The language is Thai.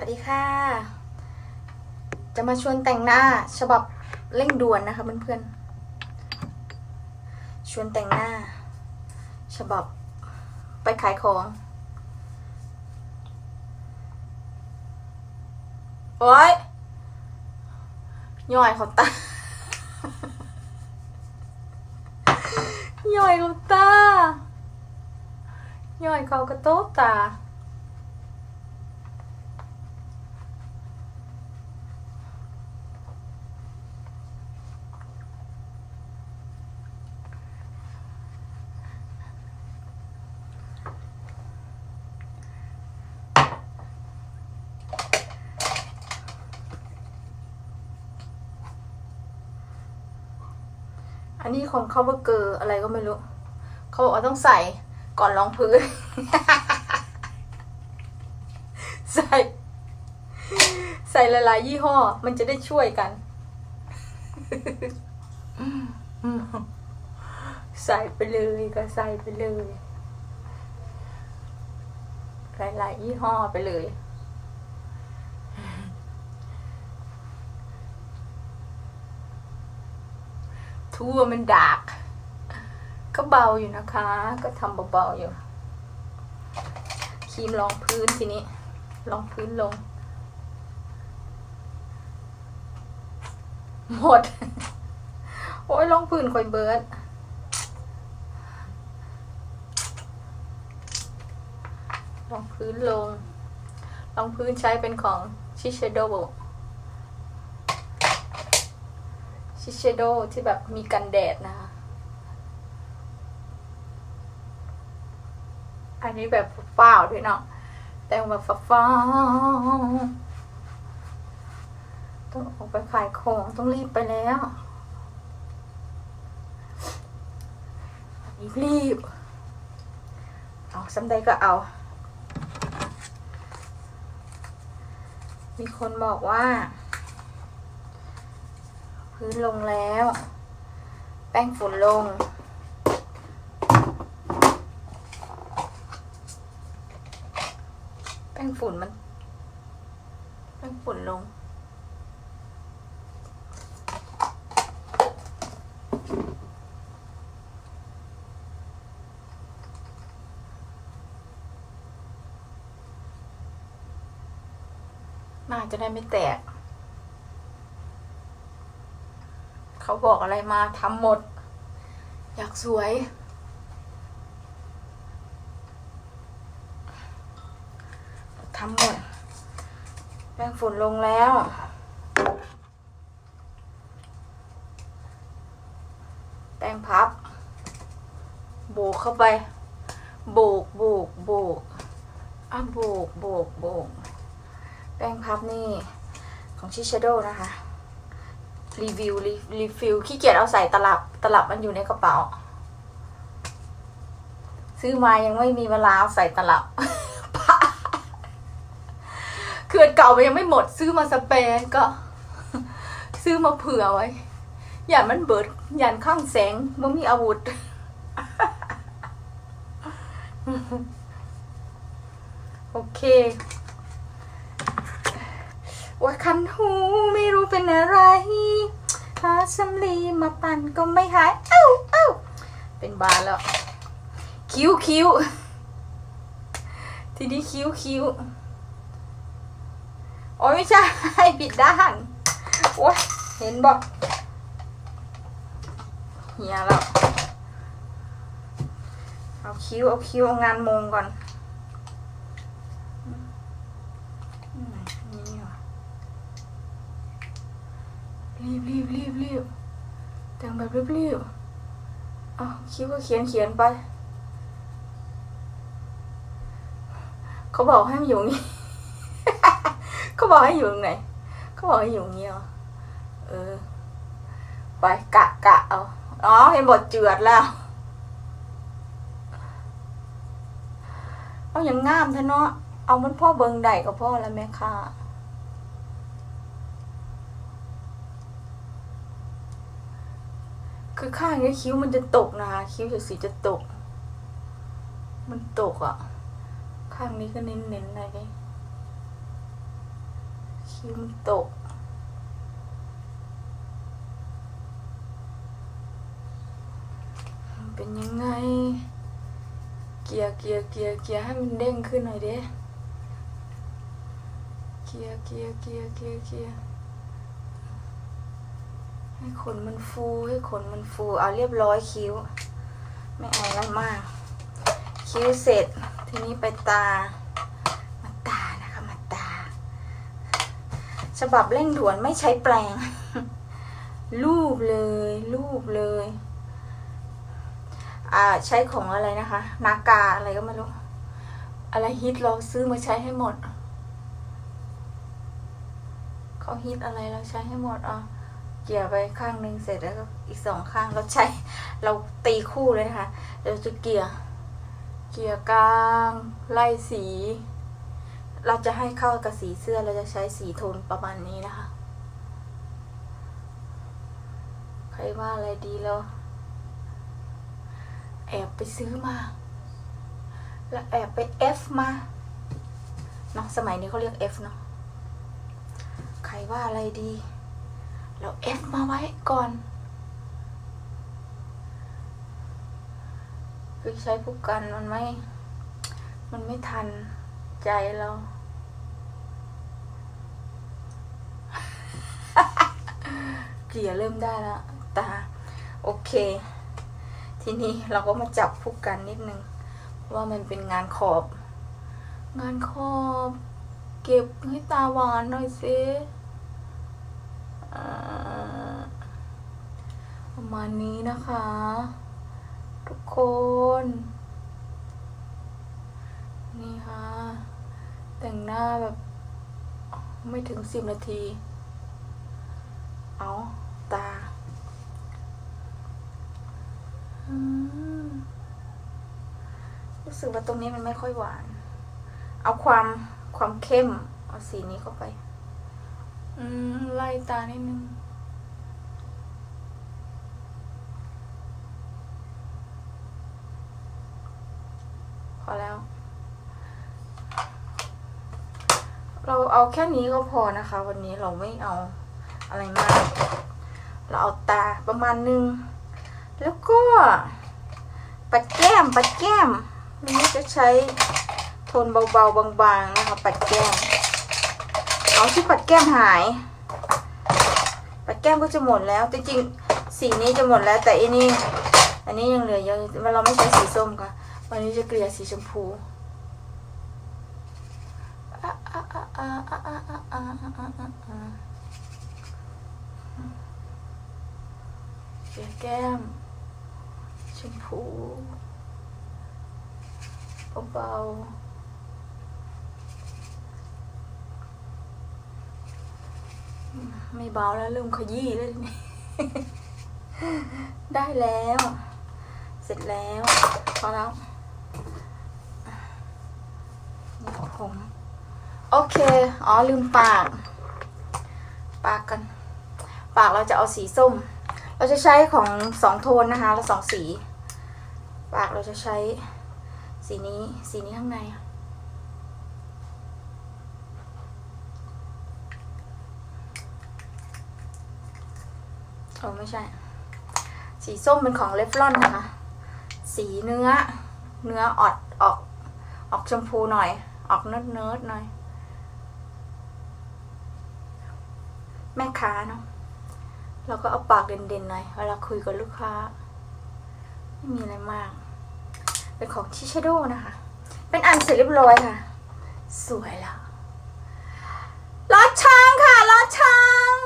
วัสดีค่ะ จะมาชวนแต่งหน้าฉบับเร่งด่วนนะคะเพื่อนๆ ชวนแต่งหน้า ฉบับไปขายของ โอ๊ยย่อยเขาตาย่อยเขาตาย่อยเขากระโต๊ะตา อันนี้ของเขาว่าเกอร์อะไรก็ไม่รู้ เขาบอกว่าต้องใส่ก่อนรองพื้น ใส่ ใส่หลายๆยี่ห้อ มันจะได้ช่วยกันใส่ไปเลยก็ใส่ไปเลย หลายๆยี่ห้อไปเลย ทั่วมันดาก ก็เบาอยู่นะคะ ก็ทำเบาๆอยู่ครีมรองพื้นทีนี้รองพื้นลง หมด โอ้ยรองพื้นคอยเบิร์ดรองพื้นลงรองพื้นใช้เป็นของชิเชโด ชิเชโดที่แบบมีกันแดดนะคะ อันนี้แบบฟ้าวด้วยเนาะแต่งแบบฟ้าต้องออกไปขายของต้องรีบไปแล้วรีบรีบเอาสำใดก็เอา มีคนบอกว่า พื้นลงแล้ว แป้งฝุ่นลง แป้งฝุ่นมัน แป้งฝุ่นลงน่าจะได้ไม่แตก เขาบอกอะไรมาทำหมด อยากสวย ทำหมดแป้งฝุ่นลงแล้วแป้งพับ โบกเข้าไป โบกโบกโบกอะโบกโบกโบกแป้งพับนี่ของชิชโดนะคะ รีวิวรีฟิลขี้เกียจเอาใส่ตลับตลับมันอยู่ในกระเป๋า ซื้อมายังไม่มีเวลาเอาใส่ตลับคืออันเก่ามันยังไม่หมด ซื้อมาสเปรย์ก็ ซื้อมาเผื่อไว้อย่ามันเบิดยันข้างแสงมันมีอาวุธโอเค ว่าคันหูไม่รู้เป็นอะไรหาสำลีมาปั่นก็ไม่หาย เอ้าเอ้าเป็นบาแล้ว คิ้วคิ้วทีนี้คิ้วคิ้วโอ้ยไม่ใช่ผิดด้านโอ้ยเห็นบอกเหียแล้ว เอาคิ้ว เอาคิ้ว เอางานมงก่อนอืมนี่ว่ะ รีบรีบรีบรีบแต่งแบบรีบรีบเอาคิ้วก็เขียนเขียนไป เขาบอกให้มันอยู่นี้เขาบอกให้อยู่ไหน เขาบอกให้อยู่อย่างนี้เหรอเออ ไปกะกะเอาอ๋อเห็นบทเจือดแล้วเอาอย่างงามเถอะเนาะเอามันพ่อเบิงใดก็พ่อแล้วแม่ค่ะ คือข้างนี้คิ้วมันจะตกนะคะคิ้วจะสีจะตก มันตกอะ ข้างนี้ก็เน้นๆเลยคิ้วมันตกเป็นยังไง เกียร์เกียร์เกียร์เกียร์ให้มันเด้งขึ้นหน่อยเด้เกียร์เกียร์เกียร์เกียร์เกียร์ ให้ขนมันฟูให้ขนมันฟูเอาเรียบร้อยคิ้ว ไม่เอาอะไรมาก คิ้วเสร็จทีนี้ไปตา มาตานะคะมาตา ฉบับเร่งด่วนไม่ใช้แปลง รูปเลยรูปเลยอ่าใช้ของอะไรนะคะ นากาอะไรก็ไม่รู้ อะไรฮิตเราซื้อมาใช้ให้หมดเขาฮิตอะไรเราใช้ให้หมดอะ เกี่ยไปข้างหนึ่งเสร็จแล้วก็อีกสองข้างเราใช้เราตีคู่เลยนะคะเราจะเกี่ยเกี่ยกลางไล่สี เราจะให้เข้ากับสีเสื้อเราจะใช้สีโทนประมาณนี้นะคะ ใครว่าอะไรดีแล้วแอบไปซื้อมา แล้วแอบไป F มาเนาะสมัยนี้เขาเรียก F เนาะใครว่าอะไรดี เรา F มาไว้ก่อนคือใช้ผู้กันมันไม่ มันไม่ทันใจเรา เกลี่ยเริ่มได้แล้วตา โอเค ทีนี้เราก็มาจับผู้กันนิดนึง ว่ามันเป็นงานขอบ งานขอบ เก็บให้ตาหวานหน่อยสิอ่า ประมาณนี้นะคะ ทุกคน นี่ค่ะ แต่งหน้าแบบ ไม่ถึงสิบนาที เอาตาอรู้สึกว่าตรงนี้มันไม่ค่อยหวาน เอาความความเข้ม เอาสีนี้เข้าไป อืม ไล่ตานิดนึงพอแล้ว เราเอาแค่นี้ก็พอนะคะ วันนี้เราไม่เอาอะไรมาก เราเอาตาประมาณนึง แล้วก็ปัดแก้มปัดแก้มวันนี้จะใช้โทนเบาๆบางๆนะคะปัดแก้ม เอาที่ปัดแก้มหาย ปัดแก้มก็จะหมดแล้ว จริงๆสีนี้จะหมดแล้ว แต่อันนี้ อันนี้ยังเหลือเยอะเราไม่ใช้สีส้มค่ะ วันนี้จะเกลี่ยสีชมพูเกลี่ยแก้ม ชมพูเบาๆ ไม่เบาแล้วลืมขยี้เลยนี่ได้แล้ว เสร็จแล้วพอแล้วนี่ผมโอเค อ๋อลืมปาก ปากกัน ปากเราจะเอาสีส้ม เราจะใช้ของสองโทนนะคะแล้วสองสี ปากเราจะใช้สีนี้ สีนี้ข้างในอะ โอ้ไม่ใช่ สีส้มเป็นของเลฟลอนนะคะ สีเนื้อ เนื้อออดออก ออกชมพูหน่อย ออกเนิร์ดเนิร์ดหน่อย แม่ค้าเนาะเราก็เอาปากเด่นๆหน่อย เวลาคุยกับลูกค้า ไม่มีอะไรมาก เป็นของชิชโดนะคะ เป็นอันเสร็จเรียบร้อยค่ะ สวยแล้วลอดช่างค่ะลอดช่าง